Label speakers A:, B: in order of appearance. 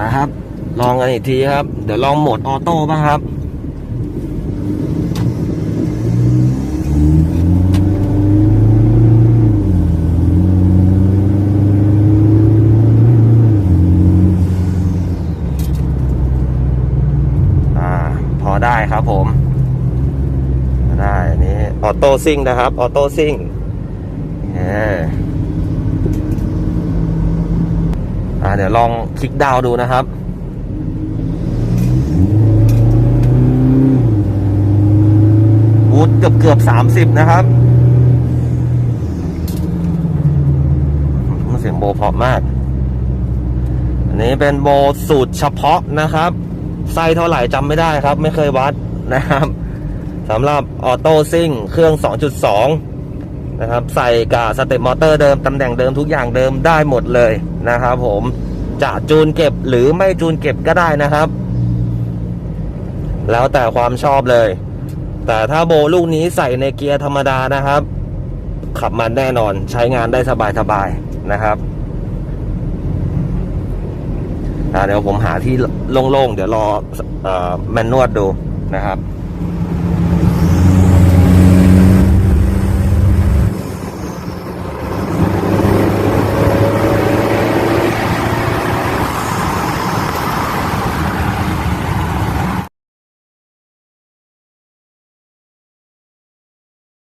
A: นะครับ ลองกันอีกทีครับ เดี๋ยวลองโหมดออโต้บ้างครับอ่าพอได้ครับผม ได้นี้ออโต้ซิ่งนะครับ ออโต้ซิ่งเอออ่า เดี๋ยวลองคลิกดาวดูนะครับ วูดเกือบเกือบสามสิบนะครับเสียงโบเพาะมาก อันนี้เป็นโบสูตรเฉพาะนะครับไส้เท่าไหร่จำไม่ได้ครับ ไม่เคยวัดนะครับสำหรับออโต้ซิ่งเครื่อง 2.2นะครับใส่กับสเต็ปมอเตอร์เดิม ตำแหน่งเดิมทุกอย่างเดิมได้หมดเลยนะครับผม จะจูนเก็บหรือไม่จูนเก็บก็ได้นะครับ แล้วแต่ความชอบเลย แต่ถ้าโบลูกนี้ใส่ในเกียร์ธรรมดานะครับ ขับมันแน่นอนใช้งานได้สบายๆนะครับเดี๋ยวผมหาที่โล่งๆ เดี๋ยวรออแมนนวดดูนะครับ